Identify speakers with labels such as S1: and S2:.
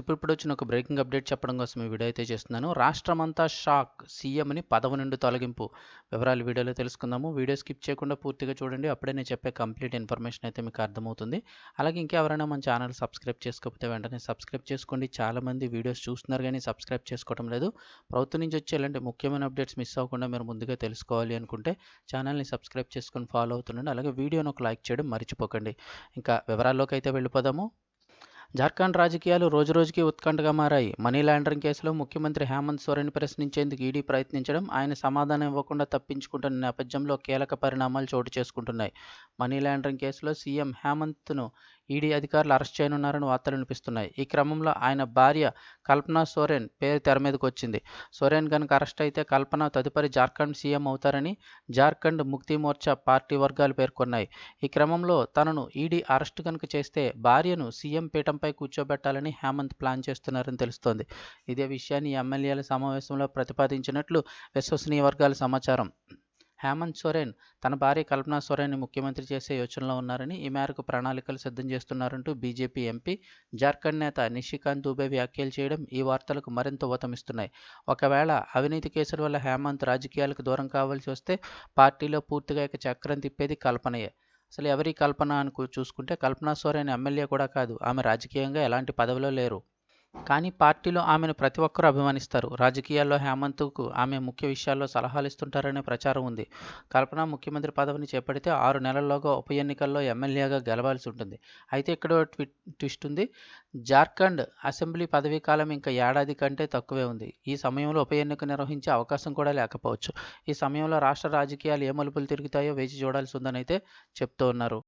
S1: ఇప్పుడు ఇప్పుడు వచ్చిన ఒక బ్రేకింగ్ అప్డేట్ చెప్పడం కోసం ఈ వీడియో అయితే చేస్తున్నాను. రాష్ట్రమంతా షాక్. సీఎంని పదవి నుండి తొలగింపు. వివరాలు వీడియోలో తెలుసుకుందాము. వీడియో స్కిప్ చేయకుండా పూర్తిగా చూడండి. అప్పుడే నేను చెప్పే కంప్లీట్ ఇన్ఫర్మేషన్ అయితే మీకు అర్థమవుతుంది. అలాగే ఇంకెవరైనా మన ఛానల్ సబ్స్క్రైబ్ చేసుకోకపోతే వెంటనే సబ్స్క్రైబ్ చేసుకోండి. చాలామంది వీడియోస్ చూస్తున్నారు కానీ సబ్స్క్రైబ్ చేసుకోవడం లేదు. ప్రభుత్వం నుంచి వచ్చే ఇలాంటి ముఖ్యమైన అప్డేట్స్ మిస్ అవ్వకుండా మీరు ముందుగా తెలుసుకోవాలి అనుకుంటే ఛానల్ని సబ్స్క్రైబ్ చేసుకొని ఫాలో అవుతుండండి. అలాగే వీడియోను ఒక లైక్ చేయడం మర్చిపోకండి. ఇంకా వివరాల్లోకి అయితే వెళ్ళిపోదాము. జార్ఖండ్ రాజకీయాలు రోజురోజుకి ఉత్కంఠగా మారాయి. మనీ లాండరింగ్ కేసులో ముఖ్యమంత్రి హేమంత్ సోరెన్ ప్రశ్నించేందుకు ఈడీ ప్రయత్నించడం ఆయన సమాధానం ఇవ్వకుండా తప్పించుకుంటున్న నేపథ్యంలో కీలక పరిణామాలు చోటు చేసుకుంటున్నాయి. మనీ లాండరింగ్ కేసులో సీఎం హేమంత్ను ఈడీ అధికారులు అరెస్ట్ చేయనున్నారని వార్తలు వినిపిస్తున్నాయి. ఈ క్రమంలో ఆయన భార్య కల్పన సోరెన్ పేరు తెర మీదకు వచ్చింది సోరెన్ కనుక అరెస్ట్ అయితే కల్పన తదుపరి జార్ఖండ్ సీఎం అవుతారని జార్ఖండ్ ముక్తి మోర్చా పార్టీ వర్గాలు పేర్కొన్నాయి. ఈ క్రమంలో తనను ఈడీ అరెస్ట్ కనుక చేస్తే భార్యను సీఎం పీఠంపై కూర్చోబెట్టాలని హేమంత్ ప్లాన్ చేస్తున్నారని తెలుస్తోంది. ఇదే విషయాన్ని ఎమ్మెల్యేల సమావేశంలో ప్రతిపాదించినట్లు విశ్వసనీయ వర్గాల సమాచారం. హేమంత్ సోరెన్ తన భార్య కల్పనా సోరెన్ని ముఖ్యమంత్రి చేసే యోచనలో ఉన్నారని ఈ మేరకు ప్రణాళికలు సిద్ధం చేస్తున్నారంటూ బీజేపీ ఎంపీ జార్ఖండ్ నేత నిషికాంత్ దుబే వ్యాఖ్యలు చేయడం ఈ వార్తలకు మరింత ఊతమిస్తున్నాయి. ఒకవేళ అవినీతి కేసుల వల్ల హేమంత్ రాజకీయాలకు దూరం కావాల్సి వస్తే పార్టీలో పూర్తిగా ఇక చక్రం తిప్పేది కల్పనయే. అసలు ఎవరి కల్పన అని చూసుకుంటే కల్పనా సోరెన్ ఎమ్మెల్యే కూడా కాదు ఆమె రాజకీయంగా ఎలాంటి పదవిలో లేరు. కానీ పార్టీలో ఆమెను ప్రతి ఒక్కరూ అభిమానిస్తారు. రాజకీయాల్లో హేమంత్కు ఆమె ముఖ్య విషయాల్లో సలహాలు ఇస్తుంటారనే ప్రచారం ఉంది. కల్పన ముఖ్యమంత్రి పదవిని చేపడితే ఆరు నెలల్లోగా ఉప ఎన్నికల్లో ఎమ్మెల్యేగా గెలవాల్సి ఉంటుంది. అయితే ఇక్కడ ట్విస్ట్ ఉంది. జార్ఖండ్ అసెంబ్లీ పదవీ కాలం ఇంకా ఏడాది కంటే తక్కువే ఉంది. ఈ సమయంలో ఉప ఎన్నిక నిర్వహించే అవకాశం కూడా లేకపోవచ్చు. ఈ సమయంలో రాష్ట్ర రాజకీయాలు ఏ మలుపులు తిరుగుతాయో వేచి చూడాల్సి ఉందని అయితే చెప్తూ ఉన్నారు.